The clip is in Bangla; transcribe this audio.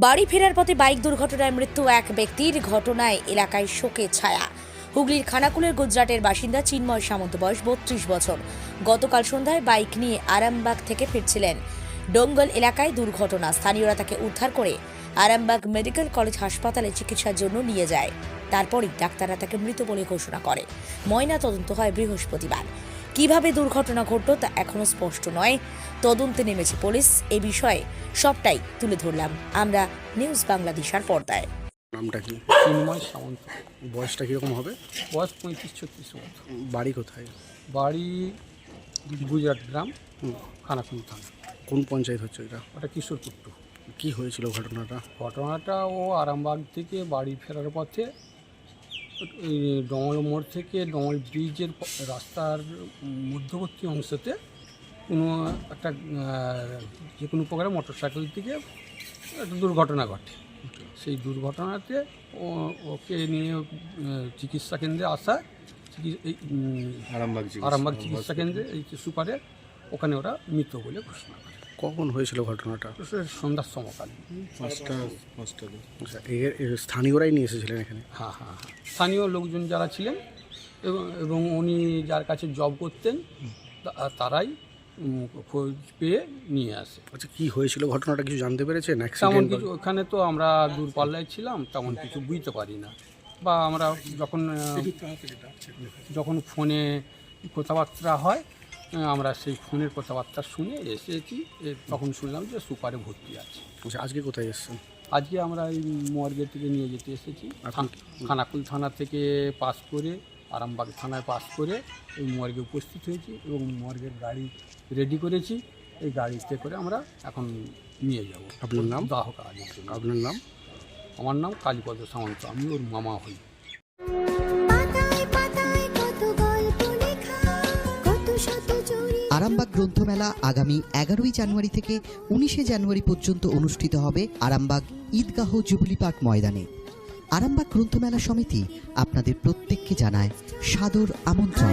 বাড়ি ফেরার পথে বাইক দুর্ঘটনায় মৃত্যু এক ব্যক্তির ঘটনায় এলাকায় শোকের ছায়া। হুগলির খানাকুলের গুজরাটের বাসিন্দা চিন্ময় সামন্ত, বয়স বত্রিশ বছর। গতকাল সন্ধ্যায় বাইক নিয়ে আরামবাগ থেকে ফিরছিলেন। ডোঙ্গল এলাকায় দুর্ঘটনা, স্থানীয়রা তাকে উদ্ধার করে আরামবাগ মেডিকেল কলেজ হাসপাতালে চিকিৎসার জন্য নিয়ে যায়। তারপরই ডাক্তাররা তাকে মৃত বলে ঘোষণা করে। ময়না তদন্ত হয় বৃহস্পতিবার। কীভাবে দুর্ঘটনা ঘটল তা এখনও স্পষ্ট নয়। তদন্তে নেমেছে পুলিশ। এ বিষয়ে সবটাই তুলে ধরলাম আমরা নিউজ বাংলাদেশার পর্দায়। নামটা কি? চিন্ময় সামন্ত বয়সটা কীরকম হবে? বয়স পঁয়ত্রিশ ছত্রিশ বাড়ি কোথায়? বাড়ি গুজরাট গ্রাম হুম। খানাকুল থানা। কোন পঞ্চায়েত হচ্ছে এটা? ওটা কিশোর কুট্টু কি হয়েছিল ঘটনাটা? ঘটনাটা ও আরামবাগ থেকে বাড়ি ফেরার পথে ডমল মোড় থেকে ডমল ব্রিজের রাস্তার মধ্যবর্তী অংশতে কোনো একটা যে কোনো প্রকারে মোটর সাইকেল থেকে একটা দুর্ঘটনা ঘটে। সেই দুর্ঘটনাতে ও ওকে নিয়ে চিকিৎসা কেন্দ্রে আসা আরামবাগ আরামবাগ চিকিৎসা কেন্দ্রে এই সুপারে ওখানে ওরা মৃত বলে ঘোষণা করে। কখন হয়েছিল ঘটনাটা? সন্ধ্যার পাঁচটা পাঁচটা আচ্ছা এর এর স্থানীয়রাই নিয়ে এসেছিলেন এখানে? হ্যাঁ হ্যাঁ হ্যাঁ। স্থানীয় লোকজন যারা ছিলেন এবং এবং উনি যার কাছে জব করতেন তারাই খোঁজ পেয়ে নিয়ে আসে। আচ্ছা কি হয়েছিল ঘটনাটা কিছু জানতে পেরেছেন? তেমন কিছু ওখানে তো আমরা দূরপাল্লায় ছিলাম তেমন কিছু বুঝতে পারি না। বা আমরা যখন যখন ফোনে কথাবার্তা হয় আমরা সেই ফোনের কথাবার্তা শুনে এসেছি এ, তখন শুনলাম যে সুপারে ভর্তি আছে। আচ্ছা আজকে কোথায় এসেছেন? আজকে আমরা এই মর্গে থেকে নিয়ে যেতে এসেছি। খানাকুল থানা থেকে পাস করে আরামবাগ থানায় পাস করে এই মর্গে উপস্থিত হয়েছি এবং মর্গের গাড়ি রেডি করেছি। এই গাড়িতে করে আমরা এখন নিয়ে যাব। আপনার নাম? দাহ জন্য। আপনার নাম? আমার নাম কালীপদ সামন্ত। আমি ওর মামা হই। আরামবাগ গ্রন্থমেলা আগামী এগারোই জানুয়ারি থেকে উনিশে জানুয়ারি পর্যন্ত অনুষ্ঠিত হবে আরামবাগ ঈদগাহ জুবলি পার্ক ময়দানে। আরামবাগ গ্রন্থমেলা সমিতি আপনাদের প্রত্যেককে জানায় সাদর আমন্ত্রণ।